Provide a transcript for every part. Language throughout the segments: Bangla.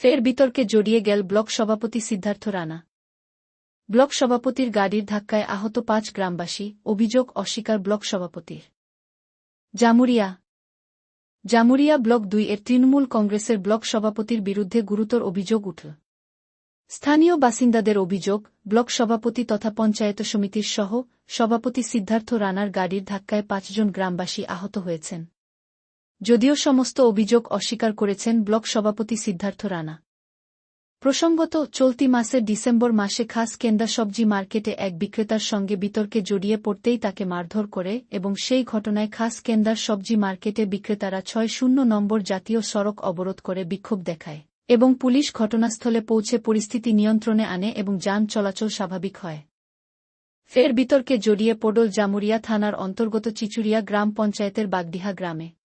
ফের বিতর্কে জড়িয়ে গেল ব্লক সভাপতি সিদ্ধার্থ রানা। ব্লক সভাপতির গাড়ির ধাক্কায় আহত পাঁচ গ্রামবাসী, অভিযোগ অস্বীকার ব্লক সভাপতির। জামুরিয়া। জামুরিয়া ব্লক দুই এর তৃণমূল কংগ্রেসের ব্লক সভাপতির বিরুদ্ধে গুরুতর অভিযোগ উঠল। স্থানীয় বাসিন্দাদের অভিযোগ, ব্লক সভাপতি তথা পঞ্চায়েত সমিতির সহ সভাপতি সিদ্ধার্থ রানার গাড়ির ধাক্কায় পাঁচজন গ্রামবাসী আহত হয়েছেন। যদিও সমস্ত অভিযোগ অস্বীকার করেছেন ব্লক সভাপতি সিদ্ধার্থ রানা। প্রসঙ্গত, চলতি মাসের ডিসেম্বর মাসে খাস কেন্দা সবজি মার্কেটে এক বিক্রেতার সঙ্গে বিতর্কে জড়িয়ে পড়তেই তাকে মারধর করে এবং সেই ঘটনায় খাস কেন্দার সবজি মার্কেটে বিক্রেতারা ছয় শূন্য নম্বর জাতীয় সড়ক অবরোধ করে বিক্ষোভ দেখায় এবং পুলিশ ঘটনাস্থলে পৌঁছে পরিস্থিতি নিয়ন্ত্রণে আনে এবং যান চলাচল স্বাভাবিক হয়। ফের বিতর্কে জড়িয়ে পডল জামুরিয়া থানার অন্তর্গত চিচুরিয়া গ্রাম পঞ্চায়েতের বাগডিহা গ্রামে।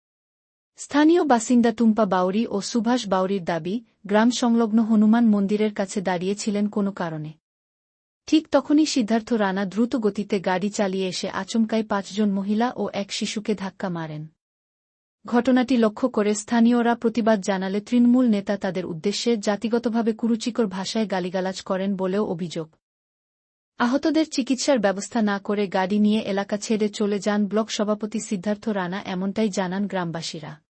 স্থানীয় বাসিন্দা টুম্পা বাউরি ও সুভাষ বাউরির দাবি, গ্রাম সংলগ্ন হনুমান মন্দিরের কাছে দাঁড়িয়েছিলেন কোনো কারণে। ঠিক তখনই সিদ্ধার্থ রানা দ্রুত গতিতে গাড়ি চালিয়ে এসে আচমকায় পাঁচজন মহিলা ও এক শিশুকে ধাক্কা মারেন। ঘটনাটি লক্ষ্য করে স্থানীয়রা প্রতিবাদ জানালে তৃণমূল নেতা তাদের উদ্দেশ্যে জাতিগতভাবে কুরুচিকর ভাষায় গালিগালাজ করেন বলেও অভিযোগ। আহতদের চিকিৎসার ব্যবস্থা না করে গাড়ি নিয়ে এলাকা ছেড়ে চলে যান ব্লক সভাপতি সিদ্ধার্থ রানা, এমনটাই জানান গ্রামবাসীরা।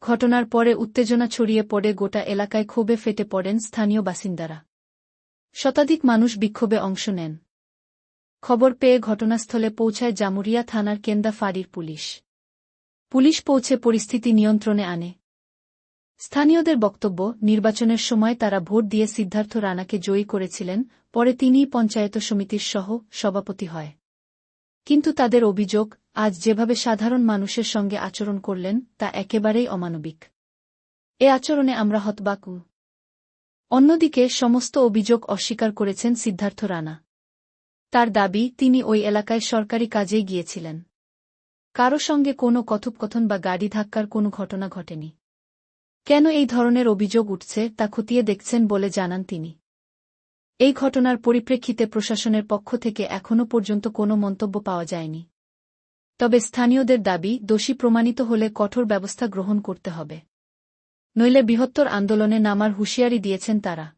ঘটনার পরে উত্তেজনা ছড়িয়ে পড়ে গোটা এলাকায় ক্ষোভে ফেটে পড়েন স্থানীয় বাসিন্দারা। শতাধিক মানুষ বিক্ষোভে অংশ নেন। খবর পেয়ে ঘটনাস্থলে পৌঁছায় জামুরিয়া থানার কেন্দা ফাঁড়ির পুলিশ। পুলিশ পৌঁছে পরিস্থিতি নিয়ন্ত্রণে আনে। স্থানীয়দের বক্তব্য, নির্বাচনের সময় তারা ভোট দিয়ে সিদ্ধার্থ রানাকে জয়ী করেছিলেন, পরে তিনিই পঞ্চায়েত সমিতির সহ সভাপতি হয়। কিন্তু তাদের অভিযোগ, আজ যেভাবে সাধারণ মানুষের সঙ্গে আচরণ করলেন, তা একেবারেই অমানবিক। এ আচরণে আমরা হতবাকু অন্যদিকে সমস্ত অভিযোগ অস্বীকার করেছেন সিদ্ধার্থ রানা। তার দাবি, তিনি ওই এলাকায় সরকারি কাজেই গিয়েছিলেন। কারও সঙ্গে কোনো কথোপকথন বা গাড়ি ধাক্কার কোনো ঘটনা ঘটেনি। কেন এই ধরনের অভিযোগ উঠছে তা খতিয়ে দেখছেন বলে জানান তিনি। এই ঘটনার পরিপ্রেক্ষিতে প্রশাসনের পক্ষ থেকে এখনও পর্যন্ত কোনো মন্তব্য পাওয়া যায়নি। তবে স্থানীয়দের দাবি, দোষী প্রমাণিত হলে কঠোর ব্যবস্থা গ্রহণ করতে হবে। নইলে বৃহত্তর আন্দোলনে নামার হুঁশিয়ারি দিয়েছেন তারা।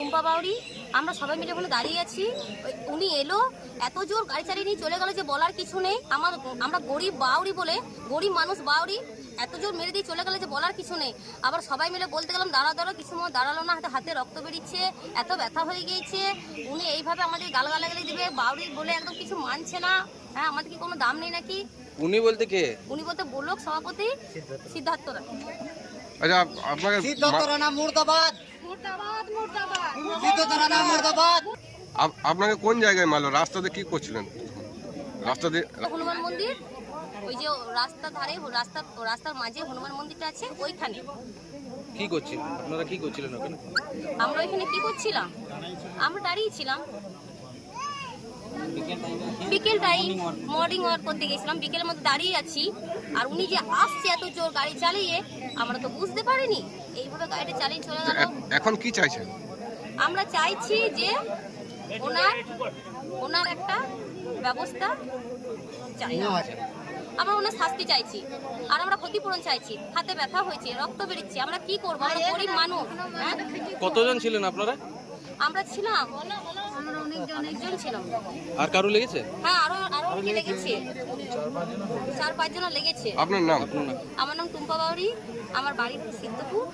টুম্পা বাউরি আমরা সবাই মিলে ওখানে দাঁড়িয়ে আছি। ওই- উনি এলো এত জোর গাড়ি চালিয়ে নিয়ে চলে গেল যে বলার কিছু নেই। আমার আমরা গরিব বাউরি বলে গরিব মানুষ বাউরি এত জোর মেরে দিয়ে চলে গেল যে বলার কিছু নেই। আবার সবাই মিলে বলতে গেলাম দাঁড়া দাঁড়া কিছু সময় দাঁড়াল না হাতে হাতে রক্ত বেরিয়েছে এত ব্যথা হয়ে গিয়েছে। উনি এইভাবে আমাদের গালগালাগালি দিবে বাউরি বলে একদম কিছু মানছে না। হ্যাঁ আমাদের কি কোনো দাম নেই নাকি? উনি বলতে কে? উনি বলতে ব্লক সভাপতি সিদ্ধার্থ রায়। আচ্ছা আপ- আপনাকে সিদ্ধার্থ মা- রানা মুর্দাবাদ। আপনাকে কোন জায়গায় মারলো? রাস্তাতে কি করছিলেন? রাস্তাতে হনুমান মন্দির ওই যে রাস্তার ধারে রাস্তার রাস্তার মাঝে হনুমান মন্দিরটা আছে ওইখানে। কি করছেন আপনারা কি করছিলেন ওখানে? আমরা ওইখানে কি করছিলাম? আমরা দাঁড়িয়ে ছিলাম। বিকেল টাইম মর্নিং ওয়াক করতে গেছিলাম। বিকেলের মধ্যে দাঁড়িয়ে আছি। আর উনি যে আসছে এত জোর গাড়ি চালিয়ে আমরা তো বুঝতে পারিনি। এইভাবে গাড়িটা চালিয়ে চলে গেল। এখন কি চাইছেন? আমরা চাইছি যে ওনার ওনার একটা ব্যবস্থা চাই। আমরা ওনার শাস্তি চাইছি। আর আমরা ক্ষতিপূরণ চাইছি। হাতে ব্যথা হয়েছে রক্ত বেরিয়েছে আমরা কি করব? আমরা গরিব মানুষ হ্যাঁ? কতজন ছিলেন আপনারা? আমরা ছিলাম। অনেকজন ছিলাম। আর কারও লেগেছে? হ্যাঁ কি লেগেছে? চার পাঁচ জন লেগেছে। আপনার নাম? আমার নাম টুম্পা বাউরি আমার বাড়ি সিদ্ধপুর।